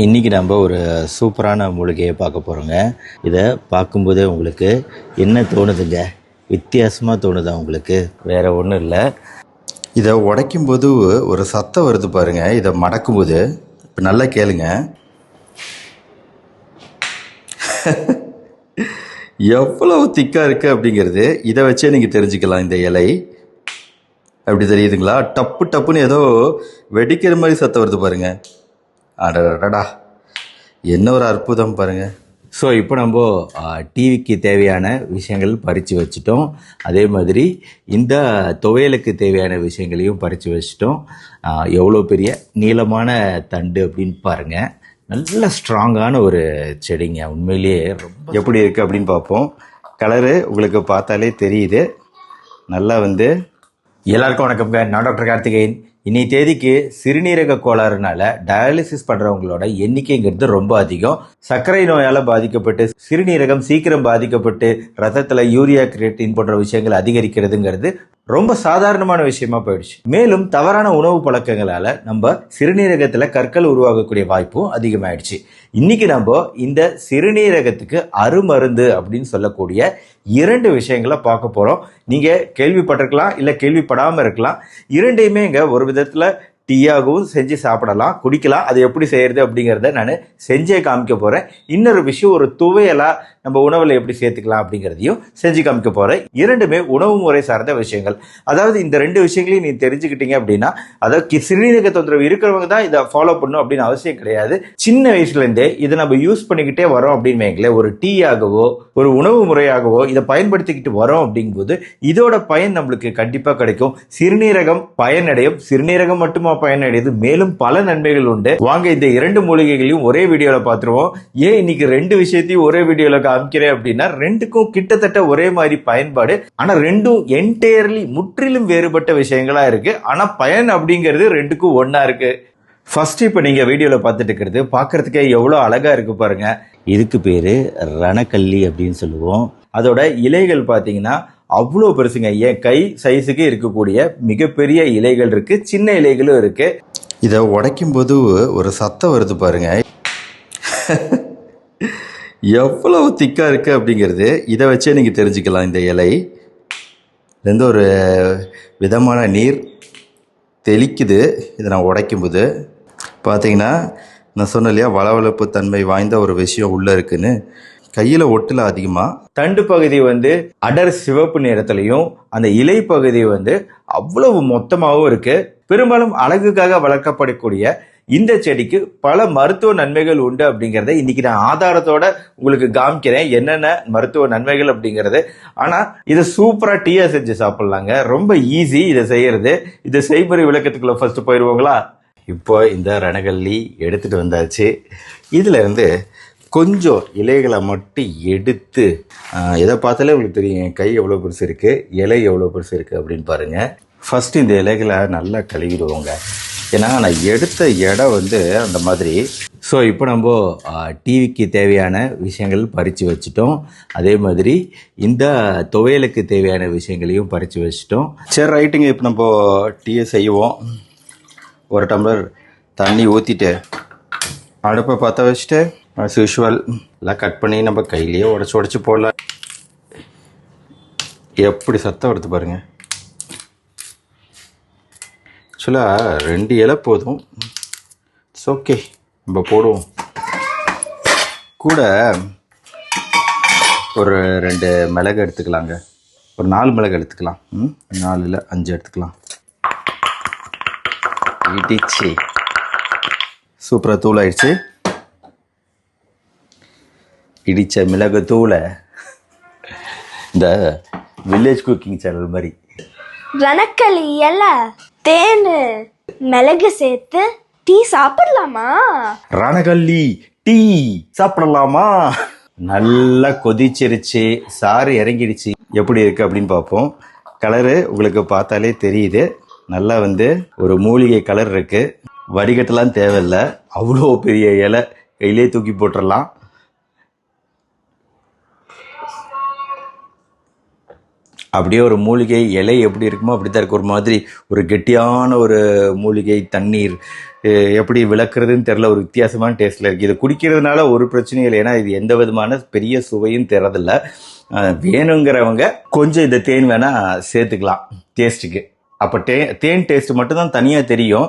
இன்றைக்கி நம்ம ஒரு சூப்பரான மூலிகையை பார்க்க போகிறோங்க இதை பார்க்கும்போதே உங்களுக்கு என்ன தோணுதுங்க? வித்தியாசமாக தோணுதா உங்களுக்கு? வேறு ஒன்றும் இல்லை. இதை உடைக்கும்போது ஒரு சத்தம் வருது பாருங்க. இதை மடக்கும்போது இப்போ நல்லா கேளுங்க. எவ்வளவு திக்காக இருக்குது அப்படிங்கிறது இதை வச்சே நீங்கள் தெரிஞ்சுக்கலாம் இந்த இலை. அப்படி தெரியுதுங்களா? டப்பு டப்புன்னு ஏதோ வெடிக்கிற மாதிரி சத்தம் வருது பாருங்க. அடடா என்ன ஒரு அற்புதம் பாருங்க. ஸோ இப்போ நம்ம டிவிக்கு தேவையான விஷயங்கள் பறித்து வச்சிட்டோம். அதே மாதிரி இந்த துவையலுக்கு தேவையான விஷயங்களையும் பறித்து வச்சிட்டோம். எவ்வளோ பெரிய நீளமான தண்டு அப்படின்னு பாருங்கள் நல்ல ஸ்ட்ராங்கான ஒரு செடிங்க. உண்மையிலேயே ரொம்ப எப்படி இருக்குது அப்படின்னு பார்ப்போம். கலரு உங்களுக்கு பார்த்தாலே தெரியுது. நல்லா வந்து எல்லாருக்கும் வணக்கம்ங்க. நான் டாக்டர் கார்த்திகேயன். இன்னி தேதிக்கு சிறுநீரக கோளாறுனால டயாலிசிஸ் பண்றவங்களோட எண்ணிக்கைங்கிறது ரொம்ப அதிகம். சர்க்கரை நோயால பாதிக்கப்பட்டு சிறுநீரகம் சீக்கிரம் பாதிக்கப்பட்டு ரத்தத்துல யூரியா கிரியேட்டின் போன்ற விஷயங்கள் அதிகரிக்கிறதுங்கிறது ரொம்ப சாதாரணமான விஷயமா போயிடுச்சு. மேலும் தவறான உணவு பழக்கங்களால நம்ம சிறுநீரகத்துல கற்கள் உருவாகக்கூடிய வாய்ப்பும் அதிகமாயிடுச்சு. இன்னைக்கு நம்ம இந்த சிறுநீரகத்துக்கு அருமருந்து அப்படின்னு சொல்லக்கூடிய இரண்டு விஷயங்களை பார்க்க போறோம். நீங்க கேள்விப்பட்டிருக்கலாம் இல்ல கேள்விப்படாம இருக்கலாம். இரண்டையுமே இங்க ஒரு விதத்துல டீயாகவும் செஞ்சு சாப்பிடலாம் குடிக்கலாம். அது எப்படி செய்யறது அப்படிங்கிறத நான் செஞ்சே காமிக்க போறேன். இன்னொரு விஷயம் ஒரு துவையலா நம்ம உணவில் எப்படி சேர்த்துக்கலாம் அப்படிங்கிறதையும் செஞ்சு காமிக்க போகிறேன் இரண்டுமே உணவு முறை சார்ந்த விஷயங்கள். அதாவது இந்த ரெண்டு விஷயங்களையும் நீ தெரிஞ்சுக்கிட்டீங்க அப்படின்னா அதாவது கி- சிறுநீரக தொந்தரவு இருக்கிறவங்க தான் இதை ஃபாலோ பண்ணணும் அப்படின்னு அவசியம் கிடையாது. சின்ன வயசுல இருந்தே இதை நம்ம யூஸ் பண்ணிக்கிட்டே வரோம் அப்படின்னு வைங்களேன் ஒரு டீயாகவோ ஒரு உணவு முறையாகவோ இதை பயன்படுத்திக்கிட்டு வரோம் அப்படிங்கும்போது இதோட பயன் நம்மளுக்கு கண்டிப்பாக கிடைக்கும். சிறுநீரகம் பயனடையும். சிறுநீரகம் மட்டுமா பயனடையுது? மேலும் பல நன்மைகள் உண்டு. வாங்க இந்த இரண்டு மூலிகைகளையும் ஒரே வீடியோவில் பார்த்துருவோம். ஏன் இன்னைக்கு ரெண்டு விஷயத்தையும் ஒரே வீடியோவில் காமிக்கிறேன் அப்படின்னா ரெண்டுக்கும் கிட்டத்தட்ட ஒரே மாதிரி பயன்பாடு. ஆனா ரெண்டும் என்டையர்லி முற்றிலும் வேறுபட்ட விஷயங்களா இருக்கு. ஆனா பயன் அப்படிங்கிறது ரெண்டுக்கும் ஒன்னா இருக்கு. ஃபர்ஸ்ட் இப்போ நீங்க வீடியோல பார்த்துட்டு இருக்கிறது பார்க்கறதுக்கே எவ்வளோ அழகா இருக்கு பாருங்க. இதுக்கு பேரு ரணக்கல்லி அப்படின்னு சொல்லுவோம். அதோட இலைகள் பார்த்தீங்கன்னா அவ்வளோ பெருசுங்க. என் கை சைஸுக்கு இருக்கக்கூடிய மிகப்பெரிய இலைகள் இருக்கு. சின்ன இலைகளும் இருக்கு. இதை உடைக்கும்போது ஒரு சத்தம் வருது பாருங்க. எவ்வளவு திக்காக இருக்குது அப்படிங்கிறது இதை வச்சே நீங்கள் தெரிஞ்சுக்கலாம். இந்த இலை இருந்து ஒரு விதமான நீர் தெளிக்குது. இதை நான் உடைக்கும்போது பார்த்தீங்கன்னா நான் சொன்னேன் இல்லையா வளவளப்பு தன்மை வாய்ந்த ஒரு விஷயம் உள்ளே இருக்குன்னு. கையில் ஒட்டில் அதிகமாக தண்டு பகுதி வந்து அடர் சிவப்பு நிறத்துலையும் அந்த இலை பகுதி வந்து அவ்வளவு மொத்தமாகவும் இருக்குது பெரும்பாலும் அழகுக்காக வளர்க்கப்படக்கூடிய இந்த செடிக்கு பல மருத்துவ நன்மைகள் உண்டு அப்படிங்கிறத இன்னைக்கு நான் ஆதாரத்தோட உங்களுக்கு காமிக்கிறேன். என்னென்ன மருத்துவ நன்மைகள் அப்படிங்கிறது. ஆனால் இதை சூப்பராக டீயா செஞ்சு சாப்பிட்லாங்க. ரொம்ப ஈஸி இதை செய்யறது. இதை செய்முறை விளக்கத்துக்குள்ள ஃபர்ஸ்ட் போயிடுவோங்களா? இப்போ இந்த ரணகல்லி எடுத்துட்டு வந்தாச்சு. இதுல இருந்து கொஞ்சம் இலைகளை மட்டும் எடுத்து எதை இதை பார்த்தாலே உங்களுக்கு தெரியும் என் கை எவ்வளோ பெருசு இருக்குது இலை எவ்வளோ பெருசு இருக்குது அப்படின்னு பாருங்கள் ஃபஸ்ட்டு இந்த இலைகளை நல்லா கழுவிடுவோங்க. ஏன்னா நான் எடுத்த இடம் வந்து அந்த மாதிரி. ஸோ இப்போ நம்ம டிவிக்கு தேவையான விஷயங்கள் பறித்து வச்சுட்டோம். அதே மாதிரி இந்த துவையலுக்கு தேவையான விஷயங்களையும் பறித்து வச்சுட்டோம். சரி ரைட்டுங்க இப்போ நம்ம டீயை செய்வோம். ஒரு டம்ளர் தண்ணி ஊற்றிட்டு அடுப்பை பற்ற வச்சுட்டு அஸ் யூஷுவல் எல்லாம் கட் பண்ணி நம்ம கையிலேயே உடச்சி உடச்சி போடலாம். எப்படி சத்தம் வருது பாருங்கள் ஆக்சுவலாக ரெண்டு இலை போதும். இட்ஸ் ஓகே நம்ம போடுவோம். கூட ஒரு ரெண்டு மிளகு எடுத்துக்கலாங்க. ஒரு நாலு மிளகு எடுத்துக்கலாம். ம் நாலு இல்லை அஞ்சு எடுத்துக்கலாம். இடிச்சு. சூப்பராக தூள் ஆயிடுச்சு. இடித்த மிளகு தூளை இந்த வில்லேஜ் குக்கிங் சேனல் மாதிரி. ரணக்களி எல்லாம் தேன் மிளகு சேர்த்து டீ சாப்பிடலாமா? ரணகல்லி டீ சாப்பிடலாமா? நல்லா கொதிச்சிருச்சு சாறு இறங்கிடுச்சு. எப்படி இருக்குது அப்படின்னு பார்ப்போம். கலரு உங்களுக்கு பார்த்தாலே தெரியுது. நல்லா வந்து ஒரு மூலிகை கலர் இருக்கு. வடிகட்டெல்லாம் தேவையில்லை. அவ்வளோ பெரிய இலை கையிலே தூக்கி போட்டுடலாம் அப்படியே ஒரு மூலிகை இலை எப்படி இருக்குமோ அப்படி தான் இருக்கு. ஒரு மாதிரி ஒரு கெட்டியான ஒரு மூலிகை தண்ணீர் எப்படி விளக்குறதுன்னு தெரில ஒரு வித்தியாசமான டேஸ்ட்டில் இருக்குது இது குடிக்கிறதுனால ஒரு பிரச்சனையும் இல்லை. ஏன்னா இது எந்த விதமான பெரிய சுவையும் தெரியறதில்ல வேணுங்கிறவங்க கொஞ்சம் இந்த தேன் வேணால் சேர்த்துக்கலாம் டேஸ்ட்டுக்கு அப்போ டே தேன் டேஸ்ட் மட்டும்தான் தனியாக தெரியும்.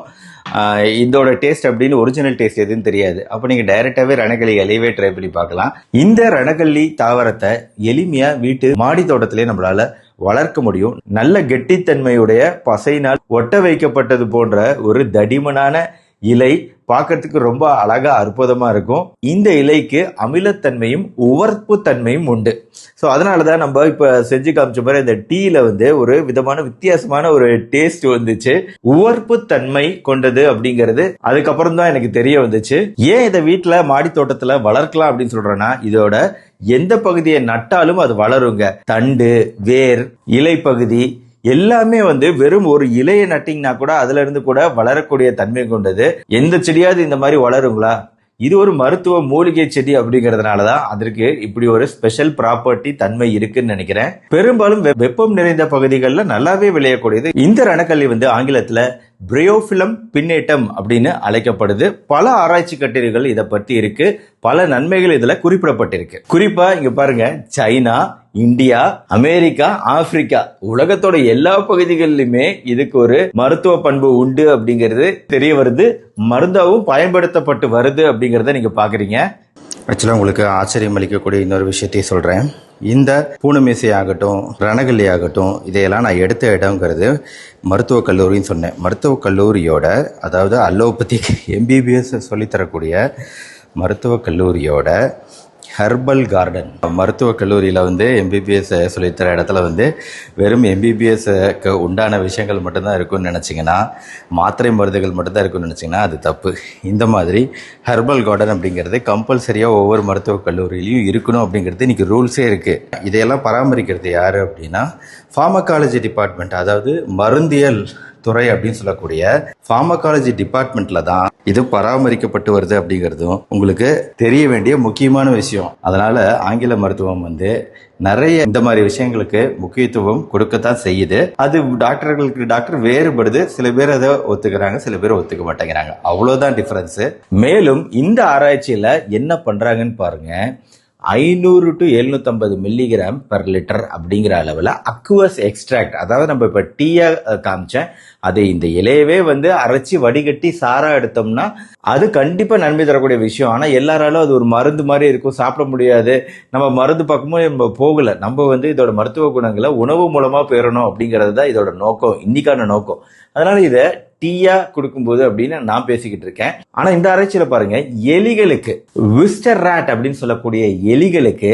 இதோட டேஸ்ட் அப்படின்னு ஒரிஜினல் டேஸ்ட் எதுன்னு தெரியாது. அப்போ நீங்கள் டைரெக்டாகவே ரணக்கல்லி இலையவே ட்ரை பண்ணி பார்க்கலாம். இந்த ரணக்கல்லி தாவரத்தை எளிமையாக வீட்டு மாடி தோட்டத்திலே நம்மளால் வளர்க்க முடியும். நல்ல கெட்டித்தன்மையுடைய பசையினால் ஒட்ட வைக்கப்பட்டது போன்ற ஒரு தடிமனான இலை பார்க்கறதுக்கு ரொம்ப அழகா அற்புதமா இருக்கும். இந்த இலைக்கு அமிலத்தன்மையும் உவர்ப்பு தன்மையும் உண்டு. ஸோ அதனால தான் நம்ம இப்போ செஞ்சு காமிச்ச மாதிரி இந்த டீல வந்து ஒரு விதமான வித்தியாசமான ஒரு டேஸ்ட் வந்துச்சு. உவர்ப்பு தன்மை கொண்டது அப்படிங்கிறது அதுக்கப்புறம் தான் எனக்கு தெரிய வந்துச்சு. ஏன் இதை வீட்டில் மாடி தோட்டத்தில் வளர்க்கலாம் அப்படின்னு சொல்றேன்னா இதோட எந்த பகுதியை நட்டாலும் அது வளருங்க. தண்டு வேர் இலை பகுதி எல்லாமே வந்து வெறும் ஒரு இலையை நட்டிங்கன்னா கூட அதுல இருந்து கூட வளரக்கூடிய தன்மை கொண்டது. எந்த செடியாவது இந்த மாதிரி வளருங்களா? இது ஒரு மருத்துவ மூலிகை செடி அப்படிங்கிறதுனால தான் அதற்கு இப்படி ஒரு ஸ்பெஷல் ப்ராப்பர்ட்டி தன்மை இருக்குன்னு நினைக்கிறேன். பெரும்பாலும் வெ- வெப்பம் நிறைந்த பகுதிகளில் நல்லாவே விளையக்கூடியது இந்த ரணக்கல்லி வந்து ஆங்கிலத்தில் பிரயோஃபிலம் பின்னேட்டம் அப்படின்னு அழைக்கப்படுது. பல ஆராய்ச்சி கட்டுரைகள் இதை பற்றி இருக்கு. பல நன்மைகள் இதில் குறிப்பிடப்பட்டிருக்கு. குறிப்பாக இங்கே பாருங்க. China India America Africa. உலகத்தோட எல்லா பகுதிகளிலுமே இதுக்கு ஒரு மருத்துவ பண்பு உண்டு அப்படிங்கிறது தெரிய வருது. மருந்தாகவும் பயன்படுத்தப்பட்டு வருது அப்படிங்கிறத நீங்கள் பார்க்குறீங்க ஆக்சுவலாக உங்களுக்கு ஆச்சரியம் அளிக்கக்கூடிய இன்னொரு விஷயத்தையும் சொல்கிறேன் இந்த பூனமேசை ஆகட்டும் ரணகல்லி ஆகட்டும் இதையெல்லாம் நான் எடுத்த இடங்கிறது மருத்துவக் கல்லூரின்னு சொன்னேன். மருத்துவக் கல்லூரியோட அதாவது அலோபதிக் எம்பிபிஎஸ் சொல்லித்தரக்கூடிய மருத்துவக் கல்லூரியோட ஹெர்பல் கார்டன். மருத்துவக் கல்லூரியில் வந்து எம்பிபிஎஸ் சொல்லித்தர இடத்துல வந்து வெறும் எம்பிபிஎஸ்க்கு உண்டான விஷயங்கள் மட்டும்தான் இருக்கும்னு நினச்சிங்கன்னா மாத்திரை மருந்துகள் மட்டும்தான் இருக்கும்னு நினச்சிங்கன்னா அது தப்பு. இந்த மாதிரி ஹெர்பல் கார்டன் அப்படிங்கிறது கம்பல்சரியாக ஒவ்வொரு மருத்துவக் கல்லூரியிலையும் இருக்கணும் அப்படிங்கிறது இன்றைக்கி ரூல்ஸே இருக்குது இதையெல்லாம் பராமரிக்கிறது யார் அப்படின்னா ஃபார்மகாலஜி டிபார்ட்மெண்ட் அதாவது மருந்தியல் துறை அப்படின்னு சொல்லக்கூடிய ஃபார்மகாலஜி டிபார்ட்மெண்ட்டில் தான் இது பராமரிக்கப்பட்டு வருது அப்படிங்கிறதும் உங்களுக்கு தெரிய வேண்டிய முக்கியமான விஷயம். அதனால ஆங்கில மருத்துவம் வந்து நிறைய இந்த மாதிரி விஷயங்களுக்கு முக்கியத்துவம் கொடுக்கத்தான் செய்யுது. அது டாக்டர்களுக்கு டாக்டர் வேறுபடுது. சில பேர் அதை ஒத்துக்கிறாங்க சில பேர் ஒத்துக்க மாட்டேங்கிறாங்க. அவ்வளோதான் டிஃபரன்ஸ் மேலும் இந்த ஆராய்ச்சியில என்ன பண்றாங்கன்னு பாருங்க. ஐநூறு டு எழுநூத்தம்பது மில்லிகிராம் பர் லிட்டர் அப்படிங்கிற அளவில் அக்குவஸ் எக்ஸ்ட்ராக்ட் அதாவது நம்ம இப்போ டீயா காமிச்சேன். அதை இந்த இலையவே வந்து அரைச்சி வடிகட்டி சாரா எடுத்தோம்னா அது கண்டிப்பாக நன்மை தரக்கூடிய விஷயம். ஆனால் எல்லாராலும் அது ஒரு மருந்து மாதிரி இருக்கும். சாப்பிட முடியாது. நம்ம மருந்து பக்கமும் நம்ம போகலை. நம்ம வந்து இதோட மருத்துவ குணங்களை உணவு மூலமாக பெறணும் அப்படிங்கிறது தான் இதோட நோக்கம். இன்னைக்கான நோக்கம். அதனால இதை டீயா கொடுக்கும்போது அப்படின்னு நான் பேசிக்கிட்டு இருக்கேன். ஆனா இந்த ஆராய்ச்சியில பாருங்க எலிகளுக்கு விஸ்டர் ராட் அப்படின்னு சொல்லக்கூடிய எலிகளுக்கு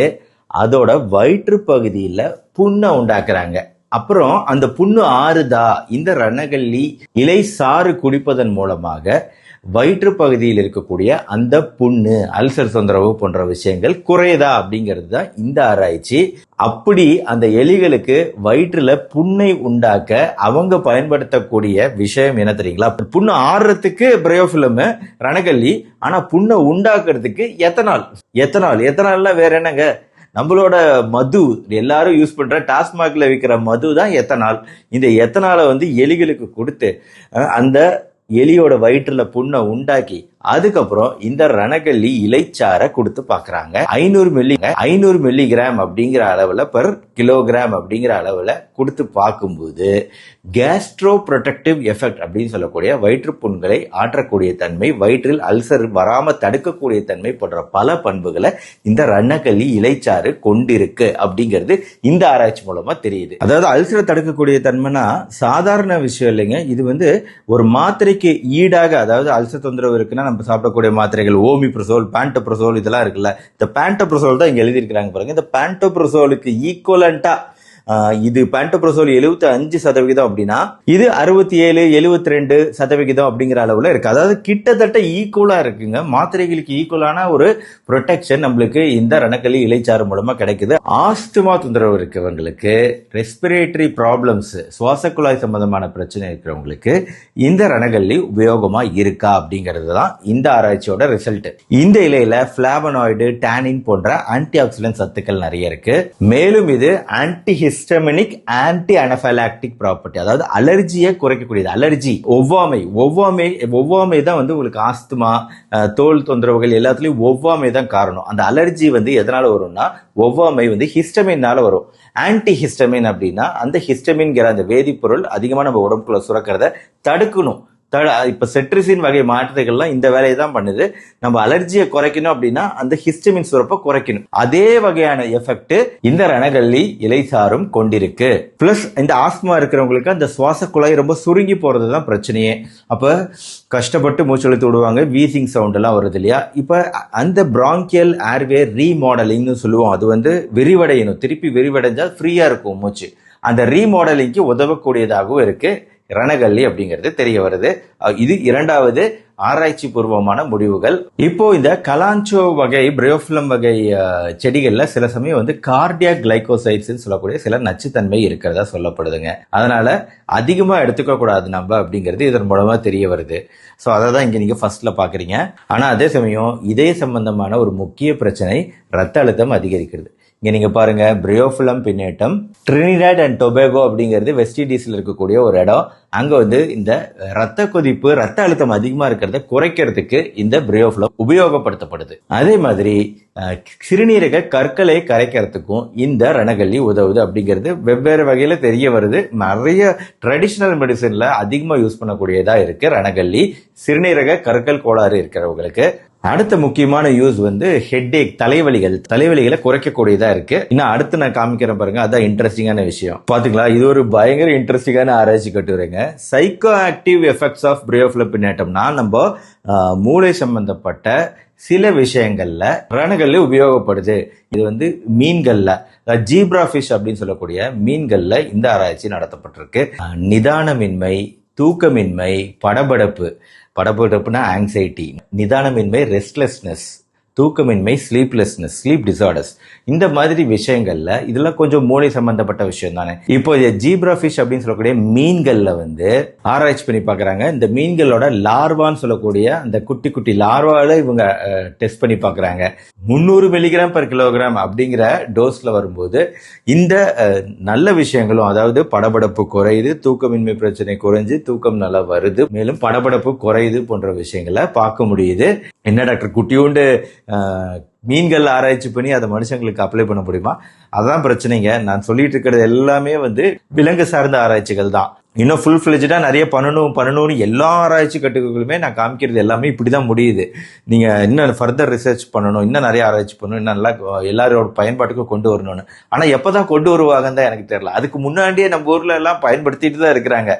அதோட வயிற்று பகுதியில புண்ணை உண்டாக்குறாங்க. அப்புறம் அந்த புண்ணு ஆறுதா இந்த ரணகல்லி இலை சாறு குடிப்பதன் மூலமாக வயிற்று பகுதியில் இருக்கக்கூடிய அந்த புண்ணு அல்சர் தொந்தரவு போன்ற விஷயங்கள் குறையுதா அப்படிங்கிறது தான் இந்த ஆராய்ச்சி. அப்படி அந்த எலிகளுக்கு வயிற்றுல புண்ணை உண்டாக்க அவங்க பயன்படுத்தக்கூடிய விஷயம் என்ன தெரியுங்களா? புண்ணு ஆறுறதுக்கு பிரயோஃபிலம் ரணகல்லி ஆனா புண்ணை உண்டாக்குறதுக்கு எத்தனால்? எத்தனால்? எத்தனால்னா வேற என்னங்க? நம்மளோட மது எல்லாரும் யூஸ் பண்ற டாஸ்மாக்ல விற்கிற மது தான் எத்தனால். இந்த எத்தனாலை வந்து எலிகளுக்கு கொடுத்து அந்த எலியோட வயிற்றுல புண்ணை உண்டாக்கி அதுக்கப்புறம் இந்த ரணக்கல்லி இலைச்சாரை கொடுத்து பார்க்குறாங்க ஐநூறு மில்லி ஐநூறு மில்லிகிராம் அப்படிங்கிற அளவுல பெர் கிலோகிராம் அப்படிங்கிற அளவுல கொடுத்து பார்க்கும்போது கேஸ்ட்ரோ ப்ரொடக்டிவ் எஃபெக்ட் அப்படின்னு சொல்லக்கூடிய வயிற்றுப்புண்களை ஆற்றக்கூடிய தன்மை வயிற்றில் அல்சர் வராம தடுக்கக்கூடிய தன்மை போன்ற பல பண்புகளை இந்த ரணக்கல்லி இலைச்சாறு கொண்டிருக்கு அப்படிங்கிறது இந்த ஆராய்ச்சி மூலமா தெரியுது. அதாவது அல்சரை தடுக்கக்கூடிய தன்மைனா சாதாரண விஷயம் இல்லைங்க. இது வந்து ஒரு மாத்திரைக்கு ஈடாக அதாவது அல்சர் தொந்தரவு இருக்குன்னா நம்ம சாப்பிடக்கூடிய மாத்திரைகள் ஓமி ப்ரஸோல் பேண்டோ பேண்டோப்ரசோல் இதெல்லாம் இருக்குல்ல. இந்த பேண்டோப்ரசோல் தான் இங்க எழுதியிருக்கிறாங்க பாருங்க. இந்த பேண்டோப்ரசோலுக்கு ஈக்குவலண்டா இது பேண்டோப்ரோசோல் எழுபத்தி அஞ்சு சதவிகிதம் அப்படின்னா இது அறுபத்தி ஏழு எழுபத்தி ரெண்டு சதவிகிதம் அப்படிங்கிற அளவுல இருக்கு. அதாவது கிட்டத்தட்ட ஈக்குவலா இருக்குங்க. மாத்திரைகளுக்கு ஈக்குவலான ஒரு ப்ரொடெக்ஷன் நம்மளுக்கு இந்த ரணக்கல்லி இலைச்சாறு மூலமா கிடைக்குது. ஆஸ்துமா தொந்தரவு இருக்கவங்களுக்கு ரெஸ்பிரேட்டரி ப்ராப்ளம்ஸ் சுவாச குழாய் சம்பந்தமான பிரச்சனை இருக்கிறவங்களுக்கு இந்த ரணகல்லி உபயோகமா இருக்கா அப்படிங்கிறது தான் இந்த ஆராய்ச்சியோட ரிசல்ட் இந்த இலையில பிளாவனாய்டு டேனின் போன்ற ஆன்டி ஆக்சிடென்ட் சத்துக்கள் நிறைய இருக்கு. மேலும் இது anti histaminic anti anaphylactic property அதாவது அலர்ஜியை குறைக்கக்கூடியது. அலர்ஜி ஒவ்வாமை. ஒவ்வாமை ஒவ்வாமை தான் வந்து உங்களுக்கு ஆஸ்துமா தோல் தொந்தரவுகள் எல்லாத்துலேயும் ஒவ்வாமை தான் காரணம். அந்த அலர்ஜி வந்து எதனால வரும்னா ஒவ்வாமை வந்து ஹிஸ்டமின்னால வரும். ஆன்டி ஹிஸ்டமின் அப்படின்னா அந்த ஹிஸ்டமின்கிற அந்த வேதிப்பொருள் அதிகமாக நம்ம உடம்புக்குள்ள சுரக்கிறத தடுக்கணும். தட இப்போ செட்ரிசின் வகை மாத்திரைகள்லாம் இந்த வேலையை தான் பண்ணுது. நம்ம அலர்ஜியை குறைக்கணும் அப்படின்னா அந்த ஹிஸ்டமின் சுரப்பை குறைக்கணும். அதே வகையான எஃபெக்ட் இந்த ரணகல்லி இலைசாரும் கொண்டிருக்கு. பிளஸ் இந்த ஆஸ்மா இருக்கிறவங்களுக்கு அந்த சுவாச குழாய் ரொம்ப சுருங்கி போறது தான் பிரச்சனையே. அப்போ கஷ்டப்பட்டு மூச்சு விடுவாங்க வீசிங் சவுண்ட் எல்லாம் வருது இல்லையா? இப்போ அந்த பிராங்கியல் ஏர்வே ரீமாடலிங்னு சொல்லுவோம். அது வந்து விரிவடையணும். திருப்பி விரிவடைஞ்சால் ஃப்ரீயாக இருக்கும் மூச்சு. அந்த ரீமாடலிங்க்கு உதவக்கூடியதாகவும் இருக்குது ரணகல்லி அப்படிங்கிறது தெரிய வருது. இது இரண்டாவது ஆராய்ச்சி பூர்வமான முடிவுகள். இப்போ இந்த கலாஞ்சோ வகை பிரயோஃபிலம் வகை செடிகளில் சில சமயம் வந்து கார்டியா கிளைகோசைட்ஸ் சொல்லக்கூடிய சில நச்சுத்தன்மை இருக்கிறதா சொல்லப்படுதுங்க. அதனால அதிகமாக எடுத்துக்க கூடாது நம்ம அப்படிங்கிறது இதன் மூலமா தெரிய வருது. ஸோ அதை தான் இங்கே நீங்கள் ஃபர்ஸ்ட்ல பார்க்குறீங்க ஆனால் அதே சமயம் இதே சம்பந்தமான ஒரு முக்கிய பிரச்சனை ரத்த அழுத்தம் அதிகரிக்கிறது. இங்கே நீங்கள் பாருங்கள் பிரியோஃபிலம் பின்னேட்டம் ட்ரினிடாட் அண்ட் டொபேகோ அப்படிங்கிறது வெஸ்ட் இண்டீஸில் இருக்கக்கூடிய ஒரு இடம். அங்கே வந்து இந்த ரத்த கொதிப்பு ரத்த அழுத்தம் அதிகமாக இருக்கிறத குறைக்கிறதுக்கு இந்த பிரியோஃபிலம் உபயோகப்படுத்தப்படுது. அதே மாதிரி சிறுநீரக கற்களை கரைக்கிறதுக்கும் இந்த ரணகல்லி உதவுது அப்படிங்கிறது வெவ்வேறு வகையில் தெரிய வருது. நிறைய ட்ரெடிஷ்னல் மெடிசனில் அதிகமாக யூஸ் பண்ணக்கூடியதாக இருக்குது ரணகல்லி. சிறுநீரக கற்கள் கோளாறு இருக்கிறவங்களுக்கு. அடுத்த முக்கியமான யூஸ் வந்து ஹெட்ஏக் தலைவலிகள். தலைவலிகளை குறைக்கக்கூடியதா இருக்கு. இன்னும் அடுத்து நான் காமிக்கிறேன் பாருங்க அதான் இன்ட்ரெஸ்டிங்கான விஷயம். பாத்தீங்களா இது ஒரு பயங்கர இன்ட்ரெஸ்டிங்கான ஆராய்ச்சி கட்டுரைங்க சைக்கோ ஆக்டிவ் எஃபெக்ட்ஸ் ஆஃப் பிரியோஃபிலப்பினேட்டம்னா நம்ம மூளை சம்பந்தப்பட்ட சில விஷயங்கள்ல ரணங்கள்ல உபயோகப்படுது. இது வந்து மீன்கள்ல ஜீப்ரா ஃபிஷ் அப்படின்னு சொல்லக்கூடிய மீன்கள்ல இந்த ஆராய்ச்சி நடத்தப்பட்டிருக்கு. நிதானமின்மை தூக்கமின்மை படபடப்பு படபடப்புனா ஆங்ஸைட்டி நிதானமின்மை ரெஸ்ட்லெஸ்னஸ் தூக்கமின்மை ஸ்லீப்லெஸ்னஸ் ஸ்லீப் டிசார்டர்ஸ் இந்த மாதிரி விஷயங்கள்ல இதெல்லாம் கொஞ்சம் மூளை சம்பந்தப்பட்ட விஷயம் தானே இப்போ ஜீப்ரா ஃபிஷ் அப்படின்னு சொல்லக்கூடிய மீன்கள்ல வந்து ஆராய்ச்சி பண்ணி பார்க்குறாங்க இந்த மீன்களோட லார்வான்னு சொல்லக்கூடிய அந்த குட்டி குட்டி லார்வால இவங்க டெஸ்ட் பண்ணி பார்க்குறாங்க முந்நூறு மில்லிகிராம் பர் கிலோகிராம் அப்படிங்கிற டோஸ்ல வரும்போது இந்த நல்ல விஷயங்களும் அதாவது படபடப்பு குறையுது தூக்கமின்மை பிரச்சனை குறைஞ்சு தூக்கம் நல்லா வருது மேலும் படபடப்பு குறையுது போன்ற விஷயங்களை பார்க்க முடியுது. என்ன டாக்டர் குட்டியோண்டு மீன்கள் ஆராய்ச்சி பண்ணி அதை மனுஷங்களுக்கு அப்ளை பண்ண முடியுமா? அதான் பிரச்சனைங்க. நான் சொல்லிட்டு இருக்கிறது எல்லாமே வந்து விலங்கு சார்ந்த ஆராய்ச்சிகள் தான். இன்னும் ஃபுல் ஃபிளெஜா நிறைய பண்ணணும் பண்ணணும்னு எல்லா ஆராய்ச்சி கட்டுகளுமே நான் காமிக்கிறது எல்லாமே இப்படி தான் முடியுது. நீங்க இன்னும் ஃபர்தர் ரிசர்ச் பண்ணணும் இன்னும் நிறைய ஆராய்ச்சி பண்ணணும் இன்னும் நல்லா எல்லாரோட பயன்பாட்டுக்கும் கொண்டு வரணும்னு. ஆனால் எப்போ தான் கொண்டு வருவாங்கன்னு தான் எனக்கு தெரியல. அதுக்கு முன்னாடியே நம்ம ஊர்ல எல்லாம் பயன்படுத்திட்டு தான் இருக்கிறாங்க.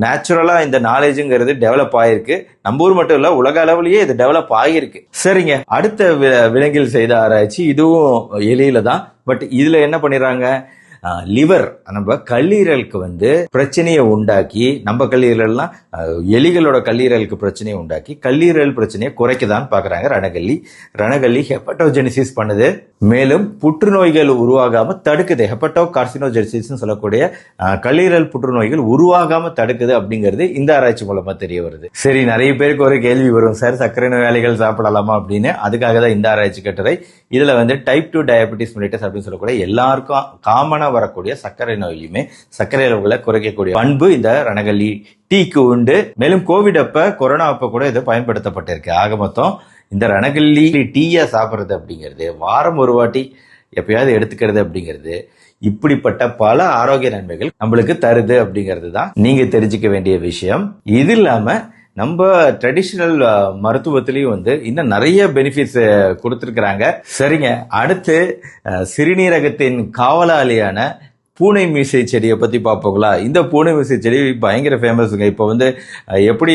நேச்சுரலாக இந்த நாலேஜுங்கிறது டெவலப் ஆயிருக்கு. நம்ம ஊர் மட்டும் இல்லை உலக அளவுலேயே இது டெவலப் ஆகியிருக்கு. சரிங்க. அடுத்த விலங்கில் செய்த ஆராய்ச்சி இதுவும் எலியில தான். பட் இதில் என்ன பண்ணிடுறாங்க? லிவர் நம்ம கல்லீரலுக்கு வந்து பிரச்சனையை உண்டாக்கி நம்ம கல்லீரல்லாம் எலிகளோட கல்லீரலுக்கு பிரச்சனையை உண்டாக்கி கல்லீரல் பிரச்சனையை குறைக்கதான் பாக்குறாங்க ரணகல்லி. ரணகல்லி ஹெப்படோஜெனிசிஸ் பண்ணுது. மேலும் புற்றுநோய்கள் உருவாகாம தடுக்குது. ஹெப்படோ கார்சினோஜெனிசிஸ் சொல்லக்கூடிய கல்லீரல் புற்றுநோய்கள் உருவாகாம தடுக்குது அப்படிங்கிறது இந்த ஆராய்ச்சி மூலமா தெரிய வருது. சரி நிறைய பேருக்கு ஒரு கேள்வி வரும். சார் சர்க்கரை நோயாளிகள் சாப்பிடலாமா அப்படின்னு? அதுக்காக தான் இந்த ஆராய்ச்சி கட்டுரை. இதுல வந்து டைப் டூ டயபெட்டிஸ் மெலிட்டஸ் அப்படின்னு சொல்லக்கூடிய எல்லாருக்கும் காமனா வரக்கூடிய சர்க்கரை நோயிலுமே சர்க்கரை அளவுகளை குறைக்கக்கூடிய பண்பு இந்த ரணகல்லி. டீக்கு உண்டு. மேலும் கோவிட் அப்ப கொரோனா அப்ப கூட இது பயன்படுத்தப்பட்டிருக்கு. ஆக மொத்தம் இந்த ரணகல்லி டீயை சாப்பிட்றது அப்படிங்கிறது வாரம் ஒரு வாட்டி எப்பயாவது எடுத்துக்கிறது அப்படிங்கிறது இப்படிப்பட்ட பல ஆரோக்கிய நன்மைகள் நம்மளுக்கு தருது அப்படிங்கிறது தான் நீங்க தெரிஞ்சுக்க வேண்டிய விஷயம். இது இல்லாம நம்ம ட்ரெடிஷ்னல் மருத்துவத்திலையும் வந்து இன்னும் நிறைய பெனிஃபிட்ஸ் கொடுத்துருக்குறாங்க. சரிங்க. அடுத்து சிறுநீரகத்தின் காவலாளியான பூனை மீசை செடியை பற்றி பார்ப்போங்களா இந்த பூனை மீசை செடி பயங்கர ஃபேமஸுங்க இப்போ வந்து எப்படி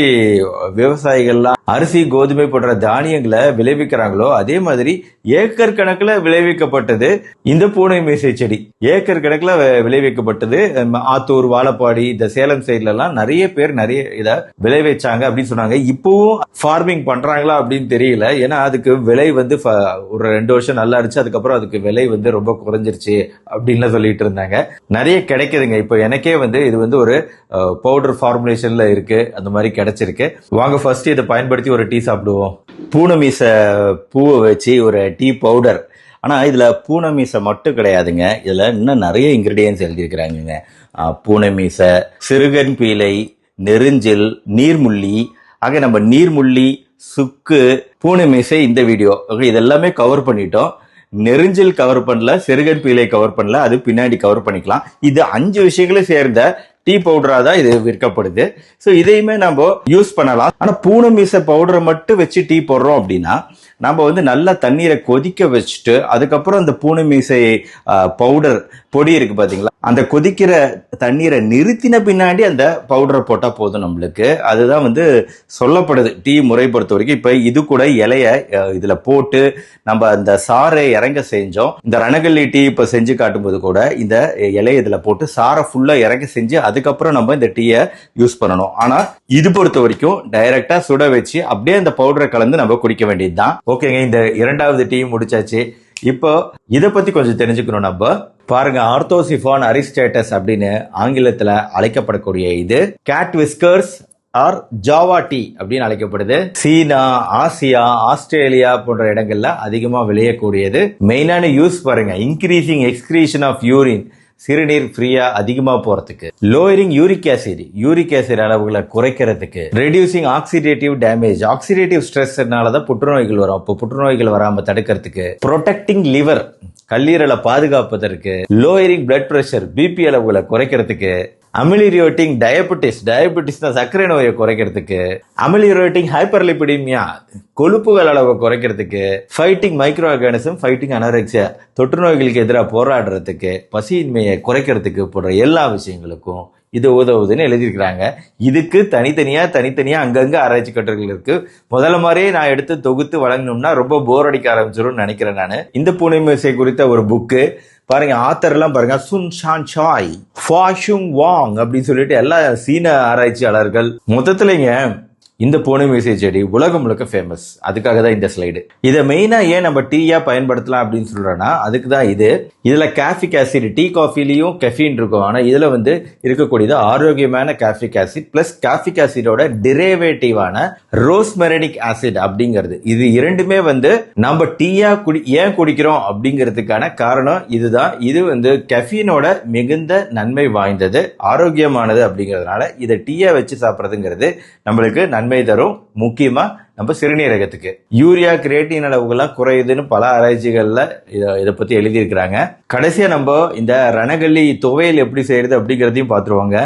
விவசாயிகள்லாம் அரிசி கோதுமை போன்ற தானியங்களை விளைவிக்கிறாங்களோ அதே மாதிரி ஏக்கர் கணக்கில் விளைவிக்கப்பட்டது இந்த பூனை மீசை செடி. ஏக்கர் கணக்கில் விளைவிக்கப்பட்டது ஆத்தூர் வாழப்பாடி இந்த சேலம் சைட்லலாம் நிறைய பேர் நிறைய இதை விளைவிச்சாங்க அப்படின்னு சொன்னாங்க. இப்பவும் ஃபார்மிங் பண்ணுறாங்களா அப்படின்னு தெரியல. ஏன்னா அதுக்கு விலை வந்து ஃப- ஒரு ரெண்டு வருஷம் நல்லா இருந்துச்சு. அதுக்கப்புறம் அதுக்கு விலை வந்து ரொம்ப குறைஞ்சிருச்சு அப்படின்லாம் சொல்லிட்டு இருந்தாங்க. நிறைய கிடைக்குதுங்க. இப்போ எனக்கே வந்து இது வந்து ஒரு பவுடர் ஃபார்முலேஷன்ல இருக்கு. அந்த மாதிரி கிடைச்சிருக்கு. வாங்க ஃபர்ஸ்ட் இதை பயன்படுத்தி ஒரு டீ சாப்பிடுவோம். பூனமீச பூவை வச்சு ஒரு டீ பவுடர் ஆனால் இதில் பூனை மீசை மட்டும் கிடையாதுங்க. இதில் இன்னும் நிறைய இன்க்ரீடியன்ஸ் எழுதியிருக்கிறாங்கங்க. பூனை மீசை சிறுகன் பீலை நெருஞ்சில் நீர்முள்ளி. ஆக நம்ம நீர்முள்ளி சுக்கு பூனை மீசை இந்த வீடியோ ஓகே இதெல்லாமே கவர் பண்ணிட்டோம். நெருஞ்சில் கவர் பண்ணல சிறுகன் பீலை கவர் பண்ணல அது பின்னாடி கவர் பண்ணிக்கலாம். இது அஞ்சு விஷயங்களும் சேர்ந்த டீ பவுடரா தான் இது விற்கப்படுது. ஸோ இதையுமே நம்ம யூஸ் பண்ணலாம். ஆனா பூனை மீசை பவுடரை மட்டும் வச்சு டீ போடுறோம் அப்படின்னா நம்ம வந்து நல்லா தண்ணீரை கொதிக்க வச்சுட்டு அதுக்கப்புறம் அந்த பூனை மீசை பவுடர் பொடி இருக்கு பாத்தீங்களா? அந்த கொதிக்கிற தண்ணீரை நிறுத்தின பின்னாடி அந்த பவுடரை போட்டா போதும் நம்மளுக்கு. அதுதான் வந்து சொல்லப்படுது டீ முறை பொறுத்த வரைக்கும். இப்ப இது கூட இலைய இதில் இதுல போட்டு நம்ம அந்த சாறை இறங்க செஞ்சோம். இந்த ரணகல்லி டீ இப்ப செஞ்சு காட்டும்போது கூட இந்த இலைய இதுல போட்டு சாரை ஃபுல்லா இறங்க செஞ்சு அதுக்கப்புறம் நம்ம இந்த டீயை யூஸ் பண்ணணும். ஆனா இது பொறுத்த வரைக்கும் டைரக்டா சுட வச்சு அப்படியே அந்த பவுடரை கலந்து நம்ம குடிக்க வேண்டியதுதான். ஓகேங்க இந்த இரண்டாவது டீ முடிச்சாச்சு. இப்போ இதை பத்தி கொஞ்சம் தெரிஞ்சுக்கணும் நம்ம. பாருங்க ஆர்த்தோசிஃபான் அரிஸ்டேட்டஸ் அப்படின்னு ஆங்கிலத்துல அழைக்கப்படக்கூடிய இது. Cat whiskers or java tea அப்படின்னு அழைக்கப்படுது. சீனா ஆசியா ஆஸ்திரேலியா போன்ற இடங்கள்ல அதிகமா விளையக்கூடியது. மெயினான யூஸ் பாருங்க இன்க்ரீசிங் எக்ஸ்கிரீஷன் ஆஃப் யூரின் சிறுநீர் ஃப்ரீயா அதிகமா போறதுக்கு lowering uric acid uric acid அளவுகளை குறைக்கிறதுக்கு ரெடியூசிங் ஆக்சிடேட்டிவ் டேமேஜ் ஆக்சிடேட்டிவ் ஸ்ட்ரெஸ்னால தான் புற்றுநோய்கள் வரும். அப்போ புற்றுநோய்கள் வராம தடுக்கிறதுக்கு ப்ரொடெக்டிங் லிவர் கல்லீரலை பாதுகாப்பதற்கு லோயரிங் பிளட் ப்ரெஷர் பிபி அளவுகளை குறைக்கிறதுக்கு அமிலிரியோட்டிங் டயபெட்டிஸ் டயபெட்டிஸ் தான் சர்க்கரை நோயை குறைக்கிறதுக்கு அமிலிரியோட்டிங் ஹைப்பர்லிபிடிமியா கொழுப்புகள் அளவை குறைக்கிறதுக்கு fighting microorganism fighting anorexia தொற்று நோய்களுக்கு எதிராக போராடுறதுக்கு பசியின்மையை குறைக்கிறதுக்கு போன்ற எல்லா விஷயங்களுக்கும் இது உதவுதுன்னு எழுதியிருக்கிறாங்க. இதுக்கு தனித்தனியாக தனித்தனியாக அங்கங்கே ஆராய்ச்சி கட்டுரைகள் இருக்குது முதல்ல மாதிரியே நான் எடுத்து தொகுத்து வழங்கணும்னா ரொம்ப போர் அடிக்க ஆரம்பிச்சிரும்னு நினைக்கிறேன் நான். இந்த பூனை மீசை குறித்த ஒரு புக்கு பாருங்க ஆத்தர்லாம் பாருங்க சுன் ஷான் சாய் ஃபாஷுங் வாங் அப்படின்னு சொல்லிட்டு எல்லா சீன ஆராய்ச்சியாளர்கள். மொத்தத்துலங்க இந்த பூனை மீசை செடி உலகம் முழுக்க ஃபேமஸ் அதுக்காக தான் இந்த ஸ்லைடு இதை மெயினாக ஏன் நம்ம டீயாக பயன்படுத்தலாம் அப்படின்னு சொல்கிறோன்னா அதுக்கு தான் இது. இதில் கேஃபிக் ஆசிட் டீ காஃபிலையும் கெஃபின் இருக்கும். ஆனால் இதில் வந்து இருக்கக்கூடியது ஆரோக்கியமான கேஃபிக் ஆசிட் ப்ளஸ் கேஃபிக் ஆசிடோட டிரேவேட்டிவான ரோஸ்மெரனிக் ஆசிட் அப்படிங்கிறது. இது இரண்டுமே வந்து நம்ம டீயா குடி ஏன் குடிக்கிறோம் அப்படிங்கிறதுக்கான காரணம் இதுதான். இது வந்து கெஃபீனோட மிகுந்த நன்மை வாய்ந்தது ஆரோக்கியமானது அப்படிங்கிறதுனால இதை டீயா வச்சு சாப்பிட்றதுங்கிறது நம்மளுக்கு நன்மை தரும் முக்கியமா நம்ம சிறுநீரகத்துக்கு. யூரியா கிரியேட்டின் அளவுகள்லாம் குறையுதுன்னு பல ஆராய்ச்சிகள்ல இதை இதை பத்தி எழுதியிருக்கிறாங்க. கடைசியா நம்ம இந்த ரணகல்லி துவையல் எப்படி செய்யறது அப்படிங்கிறதையும் பார்த்துருவாங்க.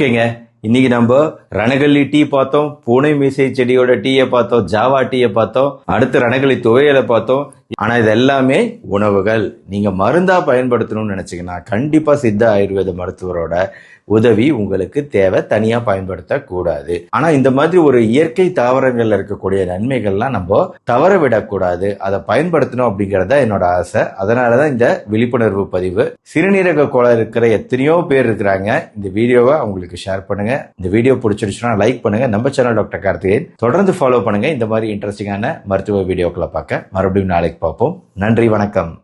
ஓகேங்க. இன்னைக்கு நம்ம ரணகல்லி டீ பார்த்தோம். பூனை மீசை செடியோட டீயை பார்த்தோம். ஜாவா டீயை பார்த்தோம். அடுத்து ரணகல்லி துவையலை பார்த்தோம். ஆனா இது எல்லாமே உணவுகள். நீங்க மருந்தா பயன்படுத்தணும்னு நினைச்சீங்கன்னா கண்டிப்பா சித்த ஆயுர்வேத மருத்துவரோட உதவி உங்களுக்கு தேவை. தனியா பயன்படுத்த கூடாது ஆனா இந்த மாதிரி ஒரு இயற்கை தாவரங்கள்ல இருக்கக்கூடிய நன்மைகள்லாம் நம்ம தவற விடக்கூடாது. அதை பயன்படுத்தணும் அப்படிங்கறத என்னோட ஆசை. அதனாலதான் இந்த விழிப்புணர்வு பதிவு. சிறுநீரக கோளாறு இருக்கிற எத்தனையோ பேர் இருக்கிறாங்க. இந்த வீடியோவை அவங்களுக்கு ஷேர் பண்ணுங்க. இந்த வீடியோ பிடிச்சிருச்சுன்னா லைக் பண்ணுங்க. நம்ம சேனல் டாக்டர் கார்த்திகேயன். தொடர்ந்து ஃபாலோ பண்ணுங்க. இந்த மாதிரி இன்ட்ரெஸ்டிங்கான மருத்துவ வீடியோக்களை பார்க்க. மறுபடியும் நாளைக்கு பார்ப்போம். நன்றி வணக்கம்.